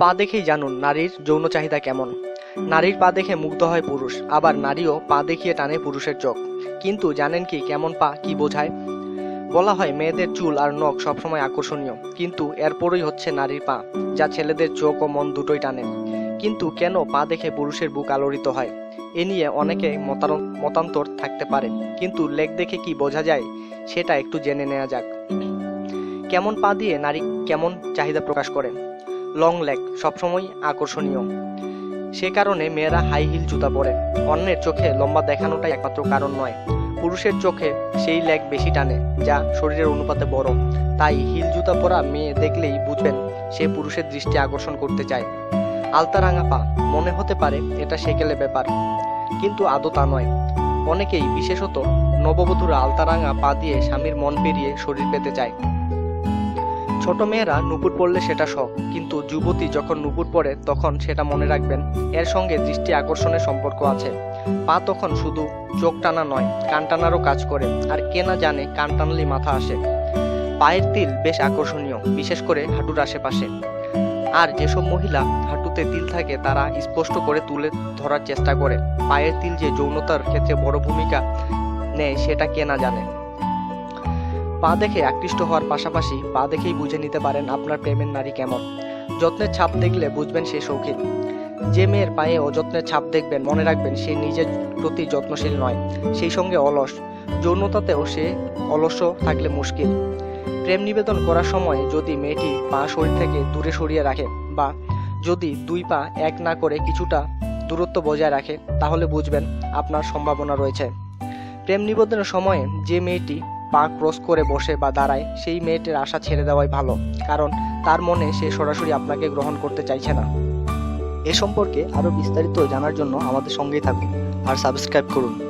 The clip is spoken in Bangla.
পা দেখেই জানুন নারীর যৌন চাহিদা কেমন। নারীর পা দেখে মুগ্ধ হয় পুরুষ, আবার নারীও পা দেখিয়ে টানে পুরুষের চোখ। কিন্তু জানেন কি কেমন পা, কি বোঝায়? বলা হয় মেয়েদের চুল আর নখ সবসময় আকর্ষণীয়, কিন্তু এরপরই হচ্ছে নারীর পা, যা ছেলেদের চোখ ও মন দুটোই টানে। কিন্তু কেন পা দেখে পুরুষের বুক আলোড়িত হয়? এ নিয়ে অনেকে মতান- মতান্তর থাকতে পারে, কিন্তু লেগ দেখে কি বোঝা যায়, সেটা একটু জেনে নেওয়া যাক। কেমন পা দিয়ে নারী কেমন চাহিদা প্রকাশ করে লং লেগ সবসময় আকর্ষণীয়। সে কারণে মেয়েরা হাই হিল জুতা পরে। অন্যের চোখে লম্বা দেখানোটাই একমাত্র কারণ নয়। পুরুষের চোখে সেই লেগ বেশি টানে, যা শরীরের অনুপাতে বড়। তাই হিল জুতা পরা মেয়ে দেখলেই বুঝবেন সে পুরুষের দৃষ্টি আকর্ষণ করতে চায়। আলতারাঙা পা, মনে হতে পারে এটা সেকেলে ব্যাপার। কিন্তু আদৌ তা নয়। অনেকেই, বিশেষত নববধূরা আলতারাঙা পা দিয়ে স্বামীর মন পেরিয়ে শরীর পেতে চায়। ছোট মেয়েরা নুপুর পড়লে সেটা শখ, কিন্তু যুবতী যখন নুপুর পড়ে তখন সেটা মনে রাখবেন, এর সঙ্গে দৃষ্টি আকর্ষণের সম্পর্ক আছে। পা তখন শুধু চোখ টানা নয়, কান টানারও কাজ করে, আর কে না জানে কান টানলেই মাথা আসে। পায়ের তিল বেশ আকর্ষণীয়, বিশেষ করে হাঁটুর আশেপাশে। আর যেসব মহিলা হাঁটুতে তিল থাকে তারা স্পষ্ট করে তুলে ধরার চেষ্টা করে। পায়ের তিল যে যৌনতার ক্ষেত্রে বড় ভূমিকা নেয় সেটা কে না জানে। পা দেখে আকৃষ্ট হওয়ার পাশাপাশি পা দেখেই বুঝে নিতে পারেন আপনার প্রেমের নারী কেমন। যত্নের ছাপ দেখলে বুঝবেন সে শৌখিন। যে মেয়ের পায়ে অযত্নের ছাপ দেখবেন, মনে রাখবেন সে নিজের প্রতি যত্নশীল নয়, সেই সঙ্গে অলস। যৌনতাতেও সে অলস্য থাকলে মুশকিল। প্রেম নিবেদন করার সময় যদি মেয়েটি পা শরীর থেকে দূরে সরিয়ে রাখে বা যদি দুই পা এক না করে কিছুটা দূরত্ব বজায় রাখে, তাহলে বুঝবেন আপনার সম্ভাবনা রয়েছে। প্রেম নিবেদনের সময়ে যে মেয়েটি পা ক্রস করে বসে বা দাঁড়ায়, সেই মেয়েটির আশা ছেড়ে দেওয়াই ভালো, কারণ তার মনে সে সরাসরি আপনাকে গ্রহণ করতে চাইছে না। এ সম্পর্কে আরও বিস্তারিত জানার জন্য আমাদের সঙ্গেই থাকুন আর সাবস্ক্রাইব করুন।